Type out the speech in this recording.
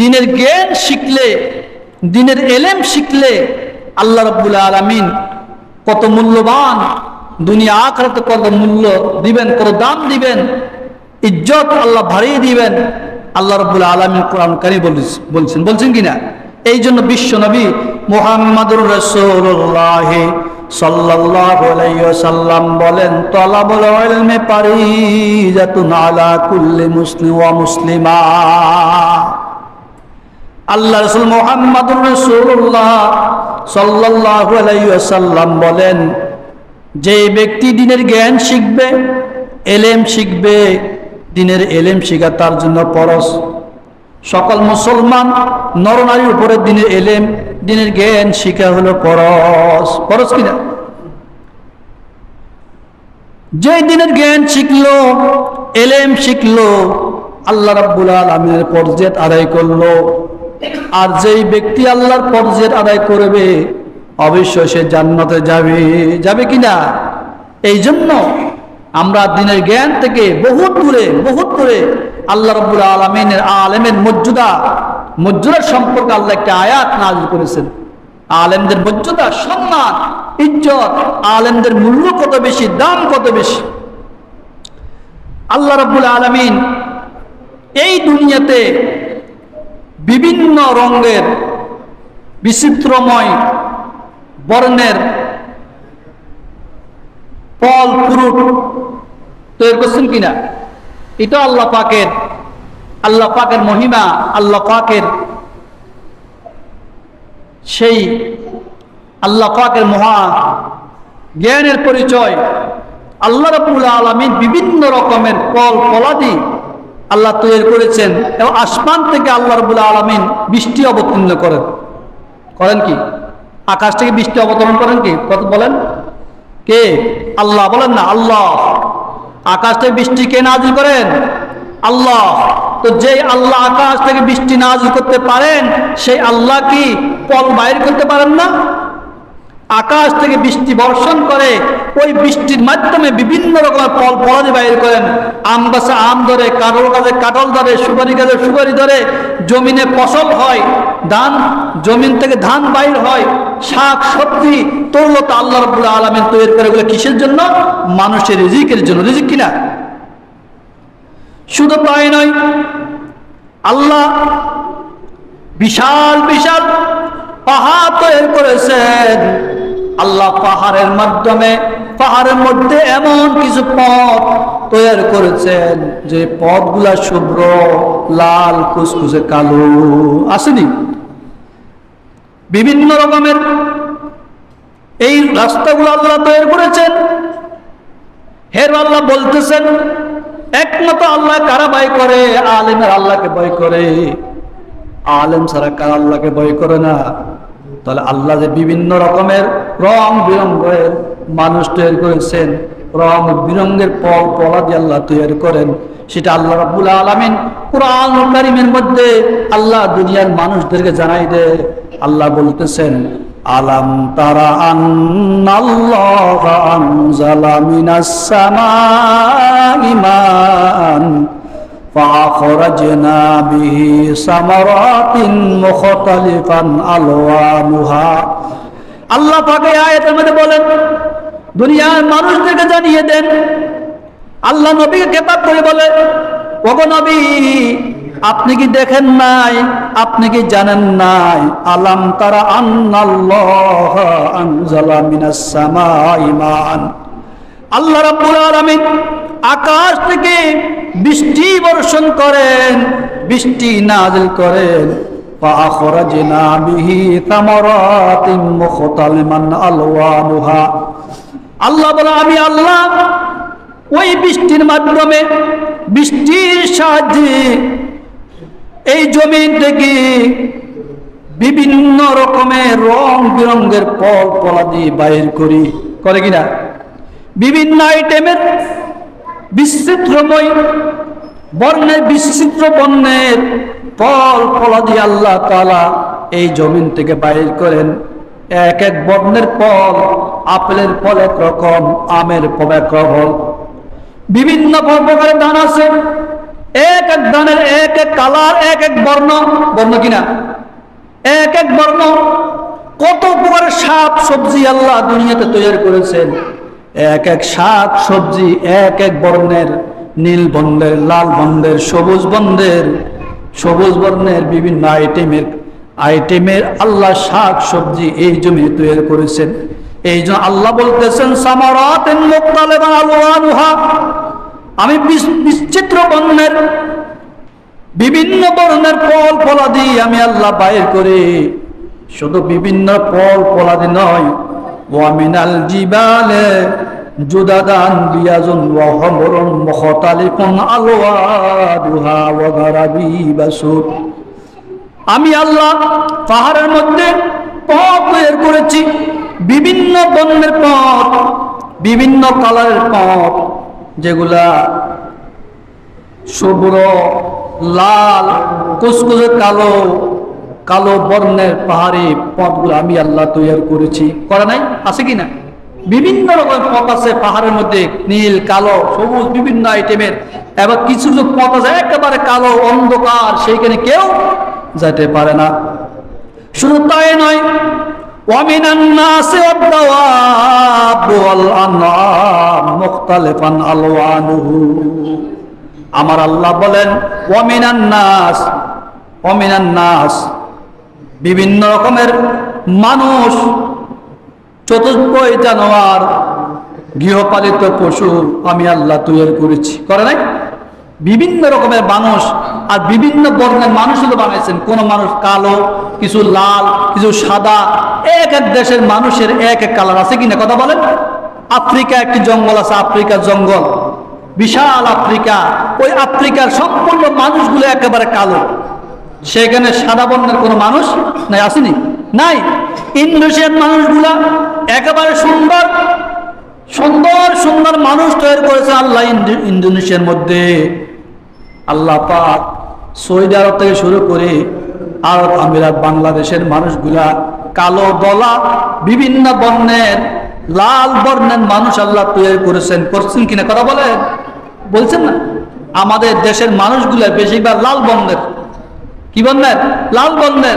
দিনের জ্ঞান শিখলে, দিনের এলেম শিখলে আল্লাহ রব্বুল আলমিন কত মূল্যবান, দুনিয়া আখরাতে কত মূল্য দিবেন, কত দাম দিবেন, ইজ্জত আল্লাহ ভারিয়ে দিবেন। আল্লাহ রব্বুল আলমিন কোরআন কারি বলছেন বলছেন কিনা? এই জন্য বিশ্ব নবী মোহাম্মদুর রসুল্লাহ আলাইহি বলেন, তলাবুল ইলমে পারিজাতুন আলা কুল্লি মুসলিম মুসলিমা। আল্লাহ রসুল মোহাম্মদুর রসুল্লাহ সাল্লাল্লাহু আলাইহি ওয়াসাল্লাম বলেন, যে ব্যক্তি দিনের জ্ঞান শিখবে, এলেম শিখবে, দিনের এলেম শিখা তার জন্য পরশ। সকল মুসলমান নরনারীর উপরে দিনের এলেম, দিনের জ্ঞান শিখা হলো পরশ। পরশ কিনা? যে দিনের জ্ঞান শিখলো, এলেম শিখলো, আল্লাহ রাব্বুল আলমিনের পর্যায় আদায় করল। আর যেই ব্যক্তি আল্লাহর পর্যায় আদায় করবে, অবশ্যই সে জান্নাতে যাবে। যাবে কিনা? এই জন্য আমরা দিনের জ্ঞান থেকে বহুত দূরে বহুত দূরে আল্লাহ রব্বুল আলমিনের আলেমের মর্যাদা, মর্যাদার সম্পর্কে আল্লাহ একটা আয়াত নাজিল করেছেন। আলেমদের মর্যাদা, সম্মান, ইজ্জত, আলেমদের মূল্য কত বেশি, দাম কত বেশি? আল্লাহ রব্বুল আলমিন এই দুনিয়াতে বিভিন্ন রঙের, বিচিত্রময় বর্ণের ফল, ফ্রুট তৈরি করছেন কিনা? এটা আল্লাহ পাকের আল্লাহ পাকের মহিমা, আল্লাহ পাকের সেই, আল্লাহ পাকের মহা জ্ঞানের পরিচয়। আল্লাহ রবুল আলমিন বিভিন্ন রকমের ফল, ফলাদি আল্লাহ তৈরি করেছেন এবং আসমান থেকে আল্লাহ রবুল আলমিন বৃষ্টি অবতীর্ণ করেন। করেন কি? আকাশ থেকে বৃষ্টি অবতরণ করেন কি? কত বলেন? কে? আল্লাহ। বলেন না, আল্লাহ। আকাশ থেকে বৃষ্টি কে নাজিল করেন? আল্লাহ। তো যে আল্লাহ আকাশ থেকে বৃষ্টি নাজিল করতে পারেন, সেই আল্লাহ কি পল বাইর করতে পারেন না? আকাশ থেকে বৃষ্টি বর্ষণ করে, ওই বৃষ্টির মাধ্যমে বিভিন্ন রকমের ফল ফলাদি বাইর করেন। আম গাছে আম ধরে কাটল গাছে কাটল ধরে, সুপারি গাছে সুপারি ধরে, জমিনে ফসল হয়, ধান, জমিন থেকে ধান বাইর হয়, শাক, সবজি তরলতা আল্লাহ রবুল্লা আলমের তৈরি করে। ওগুলো কিসের জন্য? মানুষের রিজিকের জন্য। রিজিক কিনা শুধু তাই নয়, আল্লাহ বিশাল বিশাল পাহাড় তৈরি করেছেন। আল্লাহ পাহাড়ের মাধ্যমে, পাহাড়ের মধ্যে এমন কিছু পথ তৈরি করেছেন যে পথগুলা শুভ্র, লাল, কুসকুসে কালো, আসেনি? বিভিন্ন রকমের এই রাস্তাগুলো আল্লাহ তৈরি করেছেন। হের আল্লাহ বলতেছেন, একমাত্র আল্লাহ কারা ভয় করে? আলেমের আল্লাহকে ভয় করে। আলেম ছাড়া কারা আল্লাহকে ভয় করে না? তাহলে আল্লাহ যে বিভিন্ন রকমের রং বিরঙ্গের মানুষ তৈরি করেছেন, রং বিরঙ্গের পল পলা দিয়ে আল্লাহ তৈরি করেন, সেটা আল্লাহ রাবুল আলমিন কোরআন কারিমের মধ্যে আল্লাহ দুনিয়ার মানুষদেরকে জানাই দে। আল্লাহ বলতেছেন, আলাম তারা আন্নাল্লাহ فأخرجنا به ثمرات مختلفا ألوانها আল্লাহ পাকে আয়াতের মধ্যে বলেন দুনিয়ার মানুষদেরকে জানিয়ে দেন আল্লাহ নবীকে কেতাব করে বলে ওগো নবী আপনি কি দেখেন নাই আপনি কি জানেন নাই আলাম তারা আন্নাল্লাহ আনজালা মিনাস সামাই মান আল্লাহ রাব্বুল আলামিন আকাশ থেকে বৃষ্টি বর্ষণ করেন বৃষ্টি নাজিল করেন فأخرجنا به ثمرات مختلفا ألوانها আল্লাহ বলে আমি আল্লাহ ওই বৃষ্টির মাধ্যমে বৃষ্টির সাহায্যে এই জমিন থেকে বিভিন্ন রকমের রং বিরঙ্গের ফল ফলাদি বাইর করি করে কিনা বিভিন্ন আইটেমের বিচিত্রময়, বর্ণের বিচিত্র বর্ণের ফল ফলাদি আল্লাহ তালা এই জমিন থেকে বাইর করেন। এক এক বর্ণের ফল, আপেলের ফল এক রকম আমের ফল এক রকম বিভিন্ন প্রকারের ধান আছে, এক এক ধানের এক এক কালার, এক এক বর্ণ। বর্ণ কিনা? এক এক বর্ণ। কত প্রকারের শাক, সবজি আল্লাহ দুনিয়াতে তৈরি করেছেন। এক এক শাক সবজি, এক এক বর্ণের, নীল বর্ণের, লাল বর্ণের, সবুজ বর্ণের সবুজ বর্ণের বিভিন্ন আইটেমের আইটেমের আল্লাহ শাক সবজি এই জমি তৈরি করেছেন। এই জন্য আল্লাহ বলতেছেন আমি বিচিত্র বর্ণের, বিভিন্ন বর্ণের ফল ফলাদি আমি আল্লাহ বাইর করে। শুধু বিভিন্ন ফল ফলাদি নয় আমি আল্লাহ পাহাড়ের মধ্যে পথ তৈরি করেছি, বিভিন্ন বর্ণের পথ, বিভিন্ন কালারের পথ, যেগুলা শুভ্র লাল, কুসকুসে কালো কালো বর্ণের পাহাড়ি পথগুলো আমি আল্লাহ তৈরি করেছি। করা নাই? আছে কিনা? বিভিন্ন রকমের পথ আছে, পাহাড়ের মধ্যে নীল, কালো, সবুজ, বিভিন্ন আইটেমের এবার কিছু কিছু পথ আছে, একেবারে কালো, অন্ধকার, সেইখানে কেউ যেতে পারে না। শুধু তাই নয় আমার আল্লাহ বলেন বিভিন্ন রকমের মানুষ চতুর্থই জানোয়ার, গৃহপালিত পশু আমি আল্লাহ তৈরি করেছি। করে নাই? বিভিন্ন রকমের মানুষ আর বিভিন্ন বর্ণের মানুষগুলো বানাইছেন। কোন মানুষ কালো, কিছু লাল, কিছু সাদা, এক এক দেশের মানুষের এক এক কালার আছে কিনা কথা বলেন? আফ্রিকা একটি জঙ্গল আছে, আফ্রিকার জঙ্গল। বিশাল আফ্রিকা। ওই আফ্রিকার সম্পূর্ণ মানুষগুলো একেবারে কালো। সেখানে সাদা বর্ণের কোনো মানুষ নাই, আসেনি? নাই। ইন্দোনেশিয়ার মানুষগুলা একেবারে সুন্দর সুন্দর সুন্দর মানুষ তৈরি করেছে আল্লাহ ইন্দোনেশিয়ার মধ্যে। আল্লাহ পাক সৌদি আরব থেকে শুরু করে আরব আমিরাত, বাংলাদেশের মানুষগুলা কালো দলা বিভিন্ন বর্ণের, লাল বর্ণের মানুষ আল্লাহ তৈরি করেছেন। করছেন কিনা কথা বলেন? বলছেন না। আমাদের দেশের মানুষগুলা বেশিরভাগ লাল বর্ণের। কি বর্ণের? লাল বর্ণের।